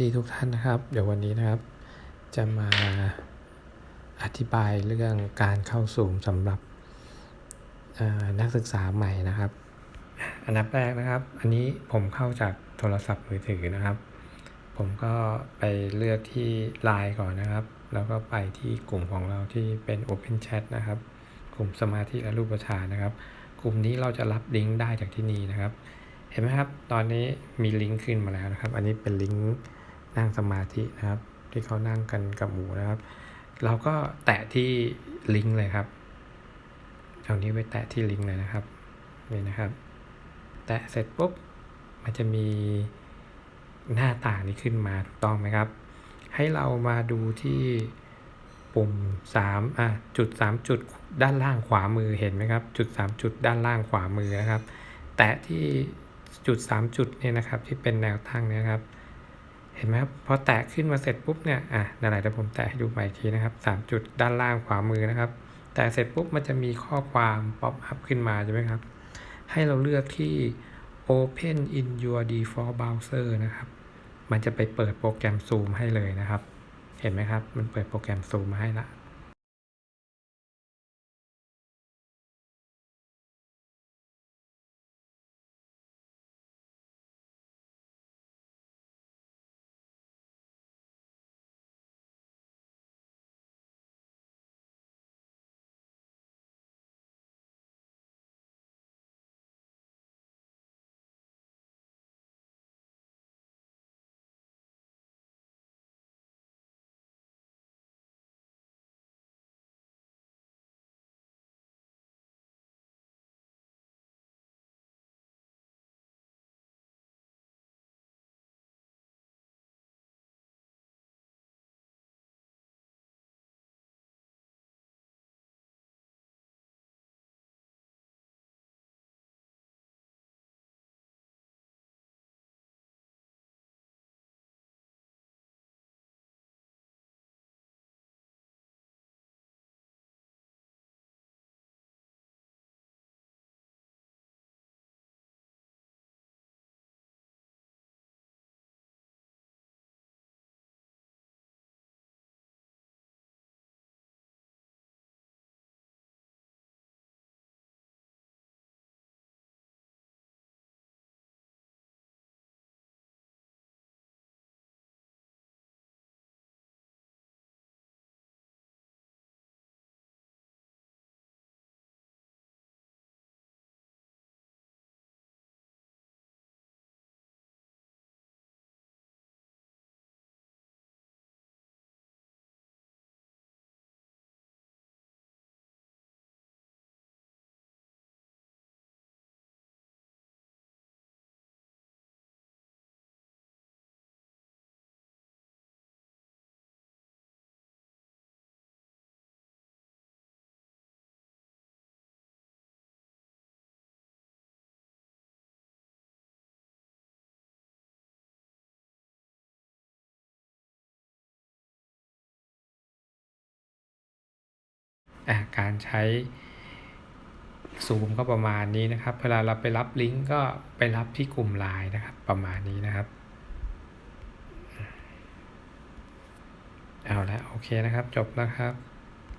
ดีทุกท่านนะครับ เดี๋ยววันนี้นะครับ จะมาอธิบายเรื่องการเข้าสู่สำหรับนักศึกษาใหม่นะครับ อันดับแรกนะครับ อันนี้ผมเข้าจากโทรศัพท์มือถือนะครับ ผมก็ไปเลือกที่ Line ก่อนนะครับ แล้วก็ไปที่กลุ่มของเราที่เป็น Open Chat นะครับ กลุ่มสมาธิและรูปฌานะครับ กลุ่มนี้เราจะรับลิงก์ได้จากที่นี่นะครับเห็นไหมครับ ตอนนี้มีลิงก์ขึ้นมาแล้วนะครับ อันนี้เป็นลิงก์ นั่งสมาธินะครับ ที่เขานั่งกันกับหมูนะครับ เราก็แตะที่ลิงก์เลยครับตรงนี้ไปแตะที่ลิงก์เลยนะครับนี่นะครับ แตะเสร็จปุ๊บมันจะมีหน้าต่างนี้ขึ้นมาถูกต้องไหมครับ ให้เรามาดูที่ปุ่ม3อะจุด 3 จุดด้านล่างขวามือเห็นไหมครับ จุด 3 จุดด้านล่างขวามือนะครับ แตะที่จุด 3 จุดเนี่ยนะครับที่เป็นแนวตั้งนี่ยครับ เห็นไหมครับพอแตะขึ้นมาเสร็จปุ๊บเนี่ยอะนั่นแหละเดี๋ยวผมแตะให้ดูใหม่ทีนะครับ 3 จุดด้านล่างขวามือนะครับ แตะเสร็จปุ๊บมันจะมีข้อความป๊อปอัพขึ้นมาใช่ไหมครับ ให้เราเลือกที่ Open in your default browser นะครับ มันจะไปเปิดโปรแกรม Zoom ให้เลยนะครับ เห็นไหมครับ มันเปิดโปรแกรม Zoom มาให้ละ การใช้ซูมก็ประมาณนี้นะครับ เวลาเราไปรับลิงก์ก็ไปรับที่กลุ่มไลน์นะครับ ประมาณนี้นะครับเอาละโอเคนะครับ จบแล้วครับ